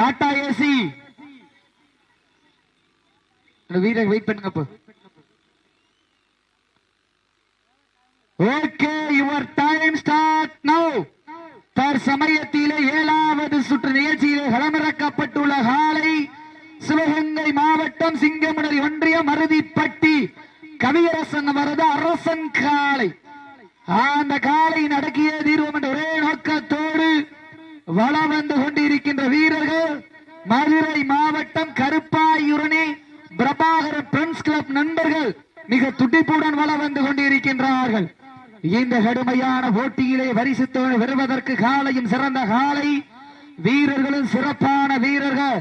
Tata AC. வீரர் wait பண்ணுங்க okay your time start now. தற்சமயத்திலே ஏழாவது சுற்று நிகழ்ச்சியிலே களமிறக்கப்பட்டுள்ள காலை சிவகங்கை மாவட்டம் சிங்கமுனரி ஒன்றியம் மருதிப்பட்டி கவியரசன் வரது அரசன் காலை. அந்த காலை நடக்கிய தீர்வம் என்ற ஒரே நோக்கத்தோடு வளம் வந்து கொண்டிருக்கின்ற வீரர்கள் மதுரை மாவட்டம் கருப்பாயுரணி பிரபாகர் பிரெண்ட்ஸ் கிளப் நண்பர்கள் மிக துடிப்புடன் வளம் வந்து கொண்டிருக்கின்றார்கள். இந்த கடுமையான போட்டியிலே வரிசு வருவதற்கு காலையும் சிறந்த காலை. வீரர்களும் சிறப்பான வீரர்கள்.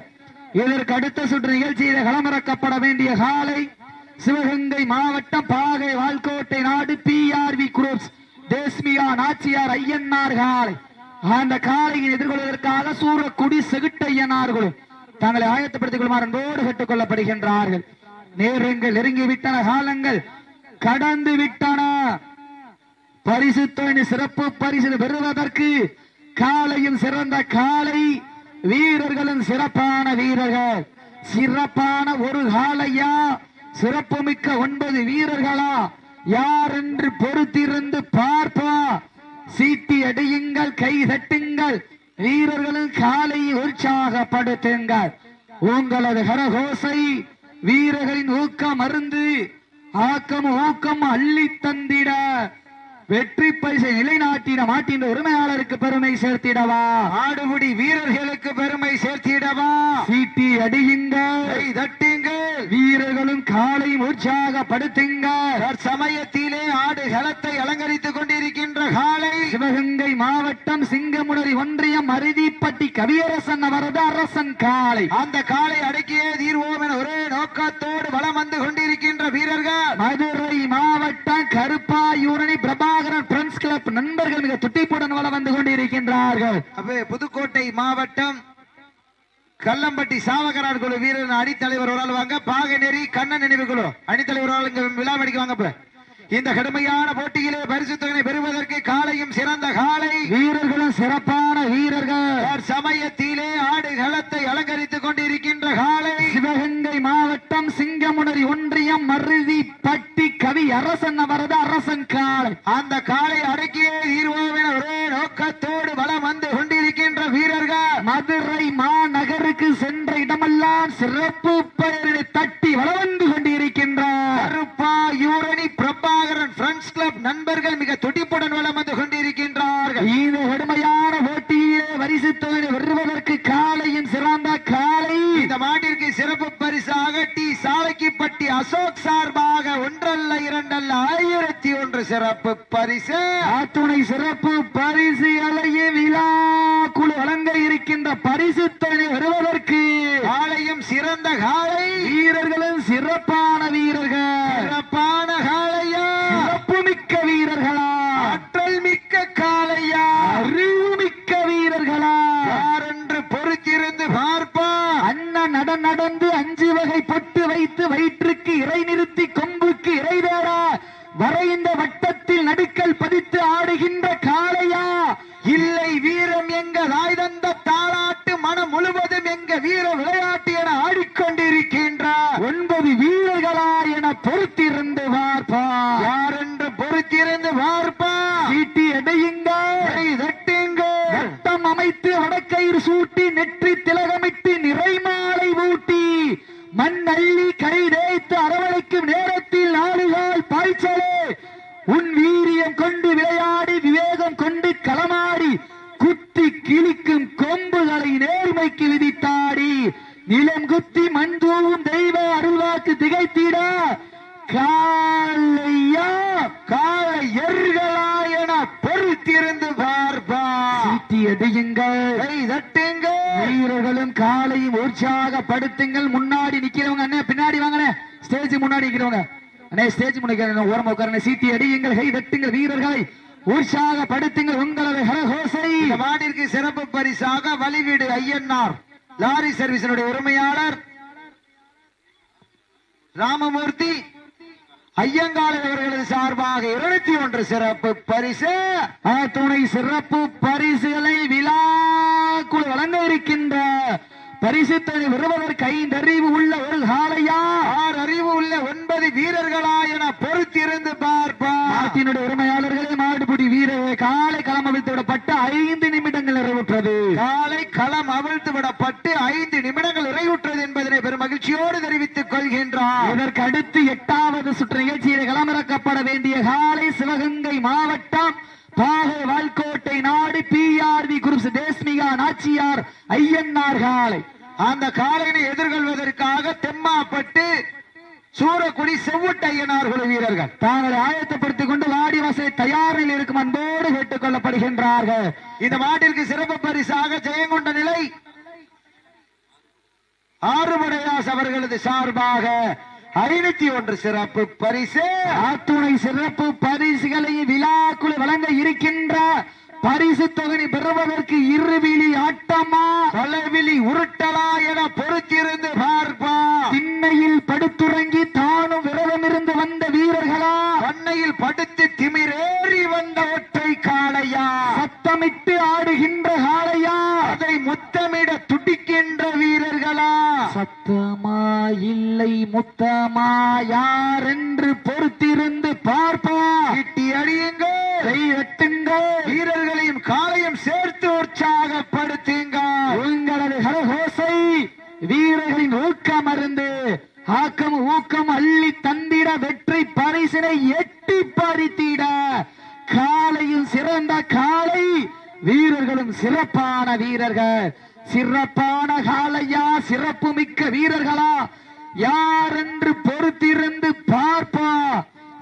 இதற்கு அடுத்த சுற்று நிகழ்ச்சியில களமிறக்கப்பட வேண்டிய காலை. சிவகங்கை மாவட்டம் பாகை வால்கோட்டை நாடு பிஆர்வி குரூப்ஸ் தேஸ்மியா நாச்சியார் ஐயன்னார் காலை. அந்த காலையை எதிர்கொள்வதற்காக சூரக்குடி செகுட்டையனார்களும் தங்களை ஆயத்தப்படுத்திக் கொள்ளுமாறு அன்போடு கேட்டுக் கொள்ளப்படுகின்றார்கள். நேரங்கள் நெருங்கி விட்டன காலங்கள் கடந்து விட்டன. பரிசு தோணி சிறப்பு பரிசு பெறுவதற்கு காலையும் சிறந்த காலை வீரர்களும் சிறப்பான வீரர்கள். சிறப்பான ஒரு காலையா? சிறப்புமிக்க ஒன்பது வீரர்களா? யார் என்று பொறுத்திருந்து பார்ப்பா சீட்டி அடியுங்கள் கை தட்டுங்கள் வீரர்களும் காலை உற்சாகப்படுத்துங்கள். உங்களது கரகோசை வீரர்களின் ஊக்கம் அருந்து ஆக்கம் ஊக்கம் அள்ளி தந்திட. வெற்றி பரிசை நிலைநாட்டிட மாட்டின் உரிமையாளருக்கு பெருமை சேர்த்திடவா. ஆடுபுடி வீரர்களுக்கு பெருமை சேர்த்திடவா. சீட்டி அடியுங்கள் கை தட்டுங்கள். வீரர்களும் காலை உற்சாகப்படுத்துங்கள். சமயத்திலே ஆடு களத்தை அலங்கரித்துக் மாவட்டம் சிங்கமுனரி ஒன்றியம் அருதிப்பட்டி கவியரசன் அவரது அரசன் காலை அந்த காலை அடக்கிய தீர்வோம் என ஒரே நோக்கத்தோடு வலம் வந்து கொண்டிருக்கின்ற வீரர்கள். மதுரை மாவட்டம் கருப்பாயூரணி பிரபாகரன் பிரெண்ட்ஸ் கிளப் நண்பர்கள் மிக துட்டிப்புடன் வலம் வந்து கொண்டிருக்கின்றார்கள். புதுக்கோட்டை மாவட்டம் கல்லம்பட்டி சாவகரார் குழு வீரர் அணித்தலைவர் ஒரு ஆள் வாங்க. பாகநெறி கண்ணன் நினைவு குழு அணித்தலைவர் ஒரு ஆள் இங்க விழா வாங்க. இந்த கடுமையான போட்டியிலே பரிசு தொகை பெறுவதற்கு காலையும் சிறந்த காலை. வீரர்களும் சிறப்பான வீரர்கள். சமயத்திலே ஆடு களத்தை அலங்கரித்துக் கொண்டிருக்கின்ற காலை. சிவகங்கை மாவட்டம் சிங்கமுனரி ஒன்றியம் மருதி பட்டி கவி அரசன் அவரது அரசன் காலை. அந்த காலை அடக்கியே தீர்வோம் என ஒரே நோக்கத்தோடு வலம் வந்து கொண்டிருக்கின்ற வீரர்கள் மதுரை மாநகருக்கு சென்ற இடமெல்லாம் சிறப்பு பெயரை தட்டி வளம் வந்து கொண்டிருக்கின்றார் கருப்பா யூரணி பிரபாகரன் பிரெண்ட்ஸ் கிளப் நண்பர்கள் மிக துடிப்புடன் வலம் வந்து கொண்டிருக்கின்றார்கள் இந்த கடுமையான போட்டியிலே வரிசு தொகை வருவதற்கு காலையும் சிறந்த காலை இந்த மாட்டிற்கு சிறப்பு பரிசாக டி சாலைக்கிப்பட்டி அசோக் சார்பாக ஒன்றல்ல இரண்டல்ல ஆயிரத்தி ஒன்று சிறப்பு பரிசு ஆத்துணை சிறப்பு பரிசு அலைய விழா குழு வழங்க இருக்கின்ற பரிசு தொகை வருவதற்கு காலையும் சிறந்த காலை. வீரர்களும் சிறப்பான வீரர்கள் சிறப்பான காளையா சிறப்புமிக்க வீரர்களா ஆற்றல் மிக்க காளையா அறிவுமிக்க வீரர்களா யார் என்று பொறுத்திருந்து பார்ப்பா அண்ணன் நட நடந்து அஞ்சு வகை பொட்டு வைத்து வயிற்றுக்கு இறை நிறுத்தி கொம்புக்கு இறை தேட வர இந்த வட்டத்தில் நடுக்கல் பதித்து ஆடுகின்ற காளையா இல்லை வீரம் எங்க தாய் தந்த தாளாட்டு மனம் முழுவதும் எங்க வீர விளையாட்டு என ஆடிக்கொண்டிருக்கின்றார் ஒன்பது வீரர்களா என பொருத்தி பார்ப்பா யார் என்று பொறுத்திருந்து பார்ப்பா சீட்டி எடையுங்கள் கை தட்டுங்கள் வட்டம் அமைத்து வடக்கயிறு சூட்டி நெற்றி திலகமிட்டு நிறைமாலை ஊட்டி மண் அள்ளி கை தேய்த்து அரவணைக்கும் நேரத்தில் நாடுகால் பாய்ச்சலே உன் வீரியம் கொண்டு விளையாடி விவேகம் கொண்டு களமாடி குத்தி கிழிக்கும் கொம்புகளை நேர்மைக்கு விதித்தாடி நிலம் குத்தி மண் தூவும் தெய்வ அருள்வாக்கு திகைத்திட காலையா காலை எர்களா என பொறுத்திருந்து பார்ப்பா தட்டுங்கள். வீரர்களும் காலையும் உற்சாகப்படுத்துங்கள். முன்னாடி நிக்கிறவங்க அண்ணே பின்னாடி வாங்கண்ணே. ஸ்டேஜ் முன்னாடி நிக்கிறவங்க. அண்ணே ஸ்டேஜ் முன்னாடி ஓரமா உட்காரண்ணே சீட்டி அடியுங்கள் கை தட்டுங்கள். வீரர்களை உற்சாகப்படுத்துங்கள். உங்களது ஹரஹோசை மாட்டிற்கு சிறப்பு பரிசாக வழிவீடு ஐயன்னார். லாரி சர்வீஸினுடைய உரிமையாளர். ராமமூர்த்தி ஐயங்காளர் அவர்களது சார்பாக இருநூத்தி ஒன்று சிறப்பு பரிசு. துணை சிறப்பு பரிசுகளை விழாக்குள் வழங்க இருக்கின்ற பரிசுத்தனை வருவதற்கு ஐந்து அறிவு உள்ள ஒரு காலையா ஆறு அறிவு உள்ள ஒன்பது வீரர்களா என பொறுத்திருந்து பார்ப்பார் உரிமையாளர்களே மாடுபிடி வீரர்களே காலை களம் விடப்பட்ட ஐந்து நிமிடங்கள் நிறைவுற்றது காலை களம் அவிழ்த்து விடப்பட்டு ஐந்து நிமிடங்கள் நிறைவுற்றது என்பதனை பெரும் மகிழ்ச்சியோடு தெரிவித்துக் கொள்கின்றோம் இதற்கு அடுத்து எட்டாவது சுற்று நிகழ்ச்சியில் களமிறக்கப்பட வேண்டிய காலை சிவகங்கை மாவட்டம் பாகை வால்கோட்டை நாடு பிஆர்வி குரூப்ஸ் தேஸ்மிகா நாச்சியார் ஐயன்னார் காலை. அந்த காலையினை எதிர்கொள்வதற்காக தெம்மாப்பட்டு சூரக்குடி செவ்வுட்டையனார் குழு வீரர்கள். தாங்களை ஆயத்தப்படுத்திக் கொண்டு வாடி வசதி தயாரில் இருக்கும் அன்போடு கேட்டுக் கொள்ளப்படுகின்றார்கள். இந்த மாட்டிற்கு சிறப்பு பரிசாக ஜெயங்கொண்ட நிலை ஆறுமுடையாஸ் அவர்களது சார்பாக ஐநூத்தி ஒன்று சிறப்பு பரிசு. ஆத்துணை சிறப்பு பரிசுகளை விழாக்குழு வழங்க இருக்கின்ற பரிசு தொகை பெறுவதற்கு இருவிழி ஆட்டமா? பலவிழி உருட்டலா என பொறுத்திருந்து பார்ப்பா. திண்ணையில் படுத்துறங்கி தானும் விரதமிருந்து வந்த வீரர்களா? பண்ணையில் படுத்து திமிரேறி வந்த ஒற்றை காளையா? சத்தமிட்டு ஆடுகின்ற காளையா? அதை முத்தமிட துடிக்கின்ற வீரர்களா? சத்தமா இல்லை முத்தமா? யார் என்று பொறுத்திருந்து பார்ப்பா? கிட்டி அடியுங்கள் கை வெட்டுங்கள் வீர காலையும் சேர்த்து உற்சாகப்படுத்துங்க. உங்களது ஹரஹோசை வீரர்களின் ஊக்கம் அருந்து ஆக்கம் ஊக்கம் அள்ளி தந்திட வெற்றி பரிசினை எட்டி பறித்திட. காலையும் சிறந்த காலை வீரர்களும் சிறப்பான வீரர்கள். சிறப்பான காலையா சிறப்பு மிக்க வீரர்களா? யார் என்று பொறுத்திருந்து பார்ப்பா?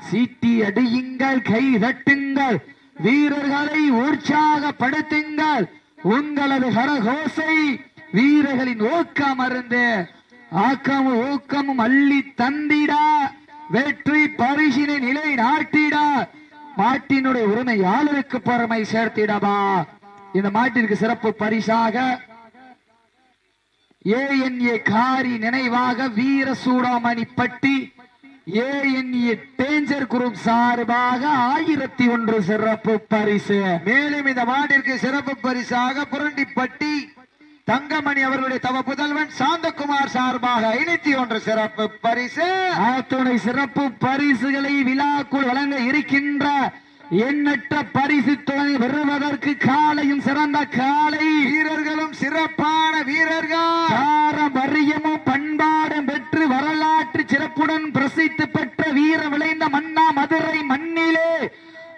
சீட்டி அடியுங்கள் கை தட்டுங்கள். வீரர்களை உற்சாகப்படுத்துங்கள். உங்களது கரகோசை வீரர்களின் ஊக்கம் அருந்து. ஆக்கமும் ஊக்கமும் அள்ளி தந்திட. வெற்றி பரிசினை நிலை நாட்டிட. மாட்டினுடைய உரிமையாளருக்கு பொறுமை சேர்த்திடவா. இந்த மாட்டிற்கு சிறப்பு பரிசாக ஏஎன்ஏ காரி நினைவாக வீர சூடாமணி பட்டி ஏஎன்ஏ டேஞ்சர் குரூப் சார்பாக ஆயிரத்தி ஒன்று சிறப்பு பரிசு. மேலும் இந்த மாட்டிற்கு சிறப்பு பரிசாக புரண்டிப்பட்டி தங்கமணி அவர்களுடைய தவ புதல்வன் சாந்தகுமார் சார்பாக ஐநூத்தி ஒன்று சிறப்பு பரிசு. அத்துணை சிறப்பு பரிசுகளை விழாக்குள் வழங்க இருக்கின்ற எண்ணற்ற பரிசு துணை பெறுவதற்கு காலையும் சிறந்த காலை. வீரர்களும் சிறப்பான வீரர்கள். பாரம்பரியமும் பண்பாடும் பெற்று வரலாற்று சிறப்புடன் பிரசித்தி பெற்ற வீர விளைந்த மன்னா மதுரை மண்ணிலே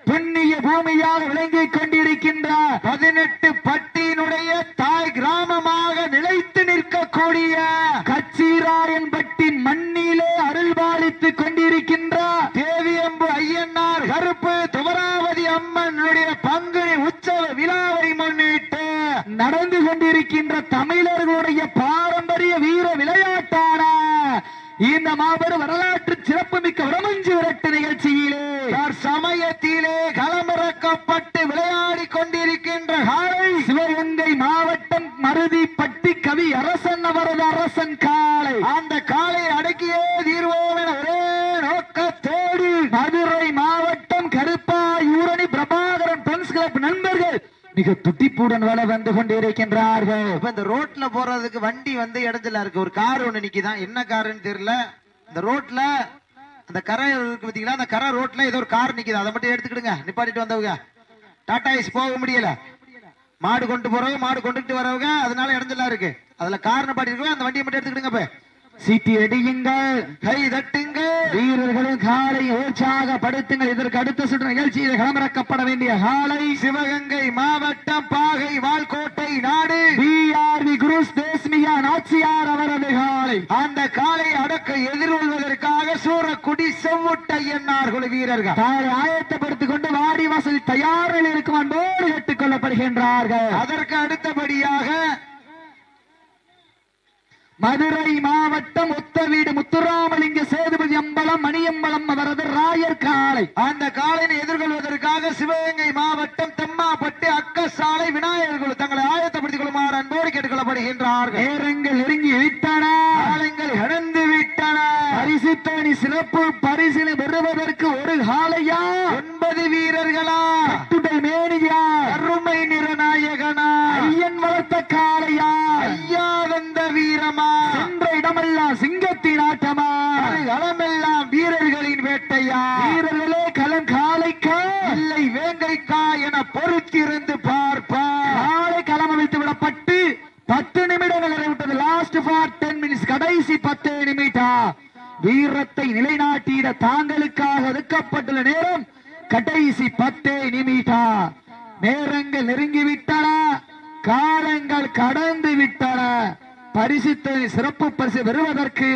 புண்ணிய பூமியாக விளங்கிக் கொண்டிருக்கின்ற பதினெட்டு பட்டியினுடைய தாய் கிராமமாக நிலைத்து நிற்கக்கூடிய கச்சீராயன்பட்டின் மண்ணிலே அருள்பாலித்துக் கொண்டிருக்கின்ற தேவியம்பு ஐயன்னார் கருப்பு துவராவதி அம்மனுடைய பங்குனி உற்சவ விழாவை முன்னிட்டு நடந்து கொண்டிருக்கின்ற தமிழர்களுடைய பாரம்பரிய வீர விளையாட்டான இந்த மாபெரும் வரலாற்று சிறப்புமிக்க வரமஞ்சு விரட்டு நிகழ்ச்சியிலே சமயத்திலே களமிறக்கப்பட்டு விளையாடி கொண்டிருக்கின்ற காலை சிவகங்கை மாவட்டம் மருதிப்பட்டி கவி அரசன் அவரது அரசன் காலை. அந்த காலை அடக்கியே தீர்வோம் என ஒரே நோக்கத்தோடு மதுரை மாவட்டம் கருப்பாயூரணி பிரபாகரன் பென்ஸ் கிளப் நண்பர்கள் மிக துடிப்புடன் வள வந்து கொண்டிருக்கின்றார்கள். இப்ப இந்த ரோட்ல போறதுக்கு வண்டி வந்து இடத்துல இருக்கு. ஒரு கார் ஒண்ணு நிக்குதான் என்ன காருன்னு தெரியல. இந்த ரோட்ல அந்த கரை இருக்கு பாத்தீங்களா அந்த கரை ரோட்ல ஏதோ ஒரு கார் நிக்குது. அதை மட்டும் எடுத்துக்கிடுங்க. நிப்பாட்டிட்டு வந்தவங்க. டாடா ஐஸ் போக முடியல. மாடு கொண்டு போறவங்க மாடு கொண்டுட்டு வரவங்க அதனால இடஞ்சலா இருக்கு. அதுல கார் நிப்பாட்டி இருக்கவங்க அந்த வண்டியை மட்டும் எடுத்துக்கிடுங்க இப்ப சீட்டி அடியுங்கள் கை தட்டுங்க வீரர்களின் காலை உற்சாகப்படுத்துங்கள். இதற்கு அடுத்த சுற்று நிகழ்ச்சியில் களமிறக்கப்பட வேண்டிய காலை சிவகங்கை மாவட்டம் பாகை வால்கோட்டை நாடு. பிஆர்வி குருஸ் தேஸ்மியா நாச்சியார் அவரது காலை. அந்த காலை அடக்க எதிர்கொள்வதற்காக சூரக்குடி செவ்வுட்டையன்னார் குழு வீரர்கள். தாரை ஆயத்தப்படுத்திக் கொண்டு வாடி வாசல் தயாரில் இருக்கும் அன்போடு கேட்டுக் கொள்ளப்படுகின்றார்கள். அதற்கு அடுத்தபடியாக மதுரை மாவட்டம் ஒத்தவீடு முத்துராமலிங்க சேதுபதி அம்பலம் மணியம்பலம் அவரது ராயர் காலை அந்த காலையை எதிர்கொள்வதற்காக சிவகங்கை மாவட்டம் தெம்மாப்பட்டு அக்கசாலை விநாயகர் குழு தங்களை ஆயத்தப்படுத்திக் கொள்ளுமாறு அன்போடு கேட்டுக்கொள்ளப்படுகின்றார்கள். நேரங்கள் நெருங்கி விட்டன. காலங்கள் கடந்து விட்டன. பரிசு தோணி சிறப்பு இல்லை வேங்கைக்கா என பொறுத்திருந்து பார்ப்பார். களம் அமைத்து விடப்பட்டு பத்து நிமிடம் நிறைவிட்டது லாஸ்ட் ஃபார் டென் மினிட்ஸ் கடைசி பத்து நிமிடம் வீரத்தை நிலைநாட்டிட தாங்களுக்காக ஒதுக்கப்பட்டுள்ள நேரம் கடைசி பத்தே நிமிடா. நேரங்கள் நெருங்கி விட்டன. காலங்கள் கடந்து விட்டன. பரிசுத்தை சிறப்பு பரிசு பெறுவதற்கு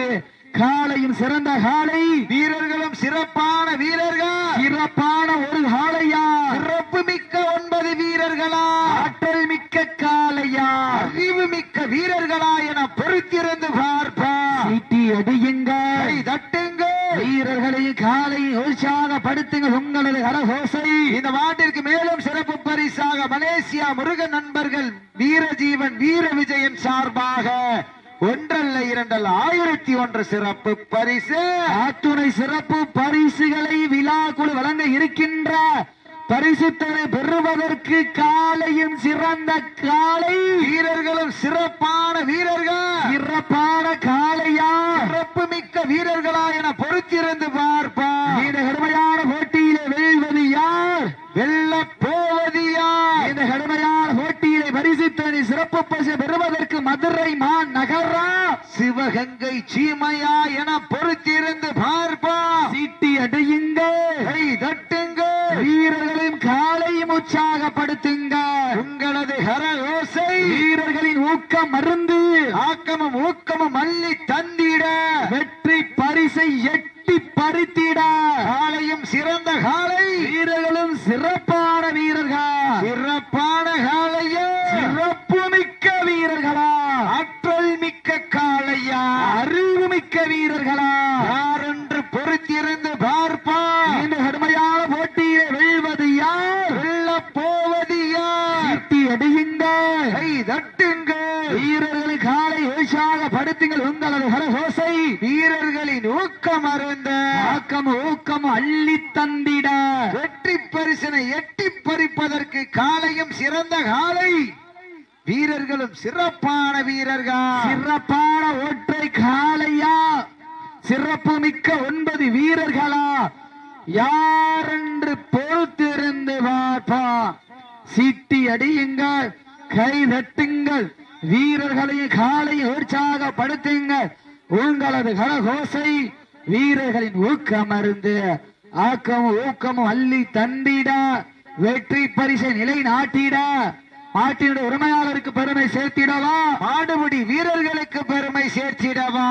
காலையும் சிறந்த காலை வீரர்களும் சிறப்பான வீரர்கள். சிறப்பான ஒரு காளையா. சிறப்பு மிக்க ஒன்பது வீரர்களா. ஆற்றல் மிக்க காளையா. அறிவு மிக்க வீரர்களா என பொறுத்திருந்து பார்ப்பா. சீட்டி அடியுங்க தட்டுங்க வீரர்களையும் காலையும் உற்சாகப்படுத்துங்க உங்களது கரகோசை. இந்த மாட்டிற்கு மேலும் சிறப்பு பரிசாக மலேசியா முருகன் நண்பர்கள் வீரஜீவன் வீர விஜயன் சார்பாக ஒன்றல்ல இரண்டல்ல ஆயிரத்தி ஒன்று சிறப்பு பரிசு. ஆத்துணை சிறப்பு பரிசுகளை விழா குழு வழங்க இருக்கின்ற பரிசுத்தனை பெறுவதற்கு காலையும் சிறந்த காலை. வீரர்களும் சிறப்பான வீரர்கள். சிறப்பான காளையா? சிறப்பு மிக்க வீரர்களா என பொறுத்திருந்து பார்ப்பா இந்த கடுமையான போட்டியிலே வெல்வது யார்? வெல்ல போவது யார்? இந்த கடுமையான பரிசுத்தனை சிறப்பு பரிசு பெறுவதற்கு மதுரை மான் நகரா சிவகங்கை சீமையா என பொறுத்திருந்து பார்ப்பா. சீட்டி அடியுங்க. கை தட்டுங்க. வீரர்களின் காலையும் உற்சாகப்படுத்துங்க. உங்களது ஹர ஓசை. வீரர்களின் ஊக்கம் மருந்து ஆக்கமும் ஊக்கமும் மல்லி தந்திட. வெற்றி பரிசை எட்டி பறித்திட. காலையும் சிறந்த காலை. வீரர்களும் சிறப்பான வீரர்கள். சிறப்பான காலை. வீரர்களா? யாரென்று பொறுத்திருந்து பார்ப்பா இந்த கடுமையான போட்டியிலே வெல்வது யார்? வெல்ல போவது யார்? சீட்டி அடியுங்க கை தட்டுங்க வீரர்களை காலை உற்சாகப்படுத்துங்கள் உங்களது கரகோசை. வீரர்களின் ஊக்கம் அருந்த. ஆக்கம் ஊக்கம் அள்ளி தந்திட. வெற்றி பரிசனை எட்டி பறிப்பதற்கு காலையும் சிறந்த காலை. வீரர்களும் சிறப்பான வீரர்கள். சிறப்பான ஒற்றை காலையா? சிறப்பு மிக்க ஒன்பது வீரர்களா? யாரென்று பொறுத்திருந்து பார்ப்பா சீட்டி அடியுங்கள் கை தட்டுங்கள் வீரர்களையும் காலையும் உற்சாகப்படுத்துங்கள் உங்களது கரகோசை வீரர்களின் ஊக்கம் அருந்து ஆக்கமும் ஊக்கமும் அள்ளி தந்திட வெற்றி பரிசை நிலை நாட்டிட நாட்டினுடைய உரிமையாளருக்கு பெருமை சேர்த்திடவா? ஆடுபடி வீரர்களுக்கு பெருமை சேர்த்திடவா?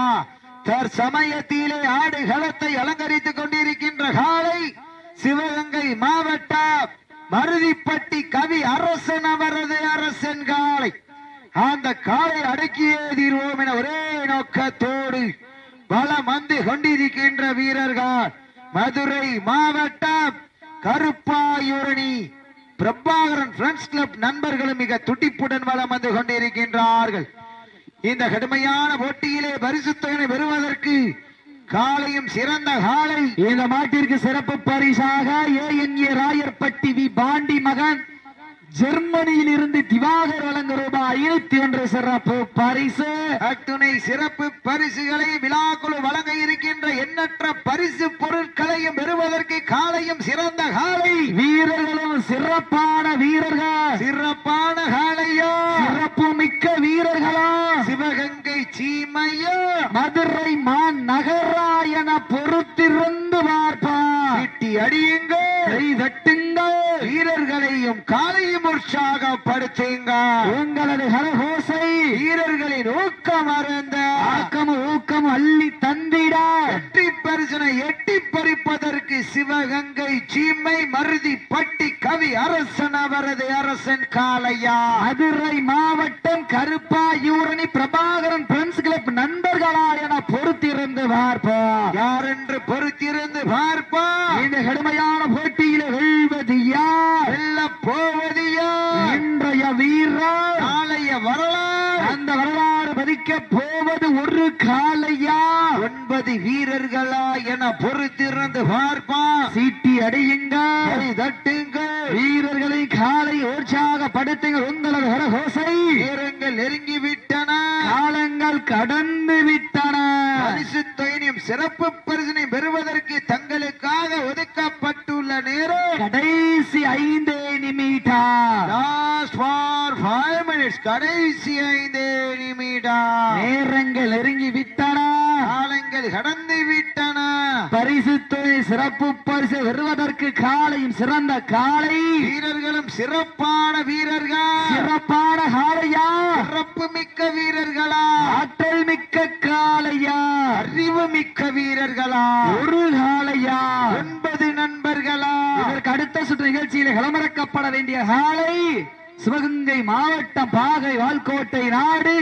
தற்சமயத்திலே ஆடு களத்தை அலங்கரித்துக் கொண்டிருக்கின்ற காலை சிவகங்கை மாவட்டம் மருதிப்பட்டி கவி அரசன் அவரது அரசன் காலை. அந்த காலை அடக்கியே தீர்வோம் என ஒரே நோக்கத்தோடு பலம் வந்து கொண்டிருக்கின்ற வீரர்கள். மதுரை மாவட்டம் கருப்பாயூரணி பிரபாகரன் ஃப்ரெண்ட்ஸ் கிளப் நண்பர்களும் மிக துடிப்புடன் வளம் வந்து கொண்டிருக்கின்றார்கள். இந்த கடுமையான போட்டியிலே பரிசுத்தகனை பெறுவதற்கு காலையும் சிறந்த காலை. இந்த மாட்டிற்கு சிறப்பு பரிசாக ஏஎன்ஏ ராயர்பட்டி வி பாண்டி மகன் ஜெர்மனியில் இருந்து திவாகர் வழங்க ரூபாய் ஐநூத்தி ஒன்று சிறப்பு பரிசு. அத்துணை சிறப்பு பரிசுகளை விழாக்குழு வழங்க இருக்கின்ற எண்ணற்ற பரிசு பொருட்களையும் பெறுவதற்கு காலையும் சிறந்த காலை. வீரர்களும் சிறப்பான வீரர்கள். சிறப்பான காலையோ. சிறப்பு மிக்க வீரர்களா. சிவகங்கை சீமையோ. மதுரை மான் உங்களது கரகோசை வீரர்களின் ஊக்கம் அருந்த. ஆக்கம் ஊக்கம் அள்ளி தந்திட. வெற்றி பரிசனை எட்டி பறிப்பதற்கு சிவகங்கை சீமை மருதி பட்டி கவி அரசன் அவரது அரசன் காளையா. மதுரை மாவட்டம் கருப்பாயூரணி பிரபாகரன் பிரெண்ட்ஸ் கிளப் நண்பர்களா என பொறுத்திருந்து பார்ப்பா யார் என்று பொறுத்திருந்து பார்ப்பா இந்த கடுமையான போட்டியில வெல்வது யார் வெல்ல போவது யார்? இன்றைய வீரர் நாளைய வரலாறு அந்த வரலாறு பதிக்க போவது ஒரு காலையா ஒன்பது வீரர்களா என பொறுத்திருந்து பார்ப்பா. சீட்டி அடியுங்க. தட்டுங்கள் வீரர்களை காலை உற்சாகப்படுத்துங்க. உங்களது கரகோசை வீரங்கள் நெருங்கி விட்டன காலங்கள் கடந்து விட்டன. பரிசு தொகையும் சிறப்பு பரிசு பெறுவதற்கு தங்களுக்காக ஒதுக்கப்பட்டுள்ள நேரம் கடைசி ஐந்தே நிமிடம் லாஸ்ட் ஃபார் ஃபைவ் மினிட்ஸ் கடைசி ஐந்து நிமிடம். நேரங்கள் நெருங்கி விட்டன. காலங்கள் கடந்து விட்டன. பரிசு தொகை சிறப்பு பரிசு பெறுவதற்கு காலையும் சிறந்த காலை. வீரர்களும் சிறப்பான வீரர்கள். சிறப்பான காளையா சிறப்பு மிக்க வீரர்களா? ஆற்றல் மிக்க காளையா அறிவு மிக்க வீரர்களா? ஒரு காளையா ஒன்பது நண்பர்களா? இதற்கு அடுத்த சுற்று நிகழ்ச்சியில் களமிறக்கப்பட வேண்டிய காலை. சிவகங்கை மாவட்டம் பாகை வால்கோட்டை நாடு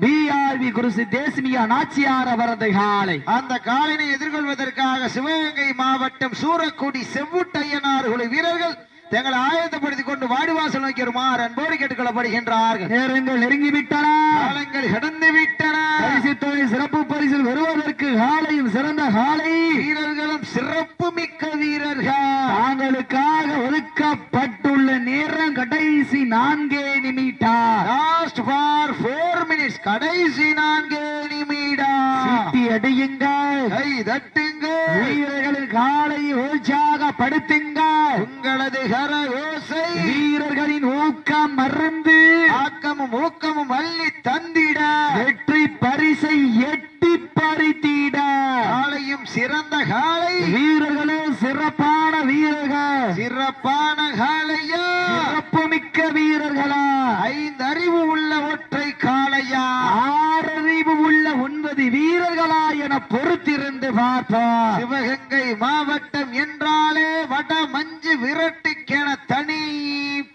பிஆர்வி குருசி தேசிமியா நாச்சியார் அவரது காலை. அந்த காலினை எதிர்கொள்வதற்காக சிவகங்கை மாவட்டம் சூரக்குடி செவ்வுட்டையனார் குழு வீரர்கள் தங்களை ஆயத்தப்படுத்திக் கொண்டு வாடிவாசல் நோக்கி வருமாறு அன்போடு கேட்டுக்கொள்ளப்படுகின்றார்கள். நேரங்கள் நெருங்கிவிட்டன. காலங்கள் கடந்து விட்டன. பரிசு தொகை சிறப்பு பரிசில் வருவதற்கு காலையும் சிறந்த காலை. வீரர்களும் சிறப்பு மிக்க வீரர்கள். தாங்களுக்காக ஒதுக்கப்பட்டுள்ள நேரம் கடைசி நான்கே நிமிடம். லாஸ்ட் ஃபார் ஃபோர் மினிட்ஸ் கடைசி நான்கு நிமிடம். சீட்டி அடியுங்கள். கை தட்டுங்க வீரர்களின் காலை உற்சாகப்படுத்துங்கள் உங்களது கர ஓசை வீரர்களின் ஊக்கம் மறந்து ஆக்கமும் ஊக்கமும் அள்ளி தந்திட வெற்றி பரிசை எட்டி பறித்திட காலையும் சிறந்த காலை வீரர்களும் சிறப்பான வீரர்கள் சிறப்பான காலையா சிறப்பு மிக்க வீரர்களா ஐந்து அறிவு உள்ள ஒற்றை காளையா ஆறறிவு உள்ள ஒன்பது வீரர்களா என பொறுத்திருந்து பார்ப்போம் சிவகங்கை மாவட்டம் என்றாலே வட மஞ்சு விரட்டுக்கென தனி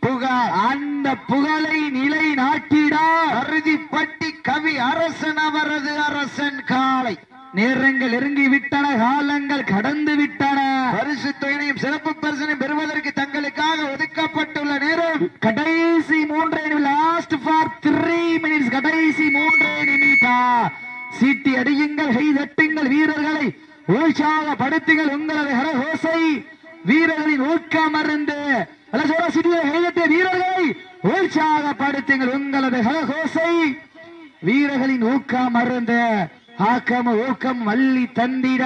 புகார் அந்த புகழை நிலை நாட்டிட அறுதிப்பட்டி கவி அரசன் அவரது அரசன் காளை நேரங்கள் நெருங்கி விட்டன காலங்கள் கடந்து விட்டன பரிசு தொகையையும் சிறப்பு பரிசனை பெறுவதற்கு தங்களுக்காக ஒதுக்கப்பட்டுள்ள நேரம் கடைசி மூன்றே லாஸ்ட் ஃபார் த்ரீ மினிட்ஸ் கடைசி மூன்றே நிமிடம் சீட்டி அடியுங்கள் கை தட்டுங்கள் வீரர்களை. உற்சாகப்படுத்துங்கள் உங்களது ஹரஹோசை வீரர்களின் ஊக்கம் மருந்து அல்ல சொல்ல சிறிய கைதட்டிய வீரர்களை. உற்சாகப்படுத்துங்கள் உங்களது ஹரஹோசை வீரர்களின் ஊக்கம் மருந்து ஆக்கம் ஊக்கம் மல்லி தந்திட.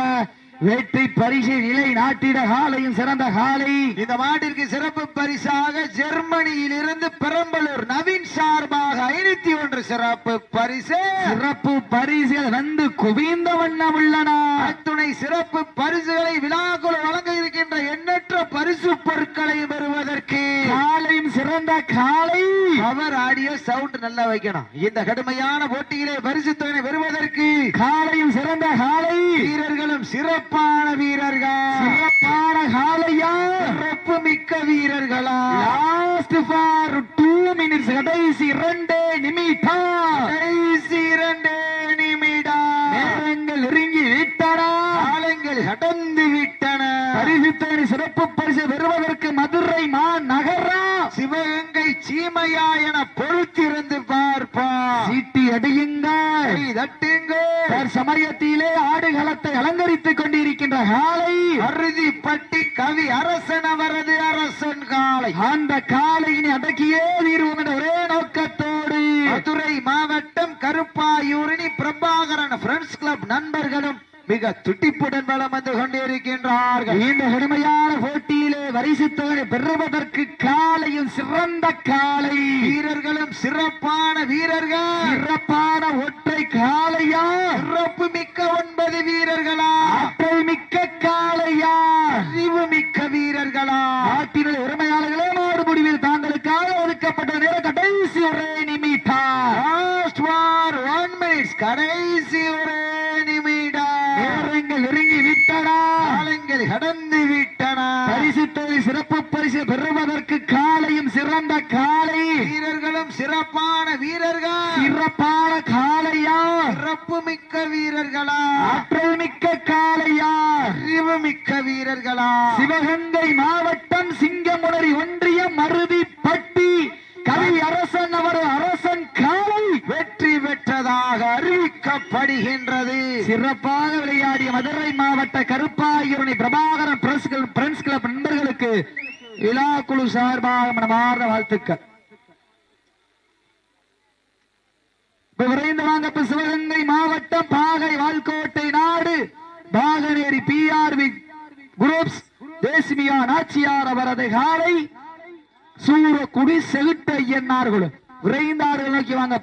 வெற்றி பரிசை நிலை நாட்டிட காலையும் சிறந்த காலை. இந்த மாட்டிற்கு சிறப்பு பரிசாக ஜெர்மனியில் இருந்து பெரம்பலூர் நவீன் சார்பாக ஐநூத்தி ஒன்று சிறப்பு பரிசு. சிறப்பு பரிசுகள் வந்து குவிந்த வண்ணம் உள்ளன. அத்துணை சிறப்பு பரிசுகளை விழாக்குழு வழங்க இருக்கின்ற எண்ணற்ற பரிசு பொருட்களை பெறுவதற்கு. காலையும் சிறந்த காலை. பவர் ஆடியோ சவுண்ட் நல்லா வைக்கணும். இந்த கடுமையான போட்டியிலே பரிசு தொகை பெறுவதற்கு. காலையும் சிறந்த காலை. வீரர்களும் சிறப்பான வீரர்கள். சிறப்பான காலையா? சிறப்பு மிக்க வீரர்களா. லாஸ்ட் ஃபார் டூ மினிட்ஸ் கடைசி இரண்டே நிமிடம் கடைசி இரண்டு நிமிடம் நேரங்கள் நெருங்கி விட்டன. காலங்கள் கடந்து விட்டன. பரிசுத்தனை சிறப்பு பரிசு பெறுவதற்கு மதுரை மா நகரா சிவகங்கை சீமையா என பொறுத்திருந்து பார்ப்போம் சீட்டி அடியுங்கள் கை தட்டுங்க சமயத்திலே ஆடுகளத்தை அலங்கரித்துக் கொண்டிருக்கின்ற காலை அறுதிப்பட்டி கவி அரசன் அவரது அரசன் காலை. அந்த காலையினை அடக்கியே தீர்வோம் என்ற ஒரே நோக்கத்தோடு. மதுரை மாவட்டம் கருப்பாயூரணி பிரபாகரன் ஃப்ரெண்ட்ஸ் கிளப் நண்பர்களும் மிக துட்டிப்புடன் வளம் வந்து கொண்டிருக்கின்றார்கள். இந்த கடுமையான போட்டியிலே வரிசுத்தவனை பெறுவதற்கு காலையும் சிறந்த காலை. வீரர்களும் சிறப்பான வீரர்கள். சிறப்பான ஒற்றை காலையா சிறப்பு மிக்க ஒன்பது வீரர்களா ஆற்றல் மிக்க காலையா அறிவு மிக்க வீரர்களா நாட்டினுடைய உரிமையாளர்களே மாடு முடிவில் தாங்களுக்காக ஒதுக்கப்பட்ட நேரம் கடைசி ஒரே நிமிடம் லாஸ்ட் வார் ஒன் மினிட்ஸ் கடைசி ஒரு நிமிடம் நேரங்கள் நெருங்கி விட்டன காலங்கள் கடந்து விட்டன பரிசு தொகை சிறப்பு பரிசு பெறுவதற்கு காலையும் சிறந்த காலை வீரர்களும் சிறப்பான வீரர்கள் சிறப்பான காலையா சிறப்பு மிக்க வீரர்களா ஆற்றல் மிக்க காலையா அறிவு மிக்க வீரர்களா சிவகங்கை சிங்கமுனரி ஒன்றிய மருதி பட்டி கவி அரசன் அவர் அரசன் காலை வெற்றி பெற்றதாக அறிவிக்கப்படுகின்றது. சிறப்பாக விளையாடிய மதுரை மாவட்ட Karuppayurani Prabhakaran press club friends club நண்பர்களுக்கு விழா குழு சார்பாக மனமார்ந்த வாழ்த்துக்கள். விரைந்து வாங்க சிவகங்கை மாவட்டம் பாகை வால்கோட்டை நாடு பாகனேரி பிஆர்வி குரூப்ஸ் தேசிமியா நாச்சியார் அவரது காலை சூரக்குடி செகுட்ட ஐயன்னார்களும் விரைந்தார்கள் நோக்கி வாங்க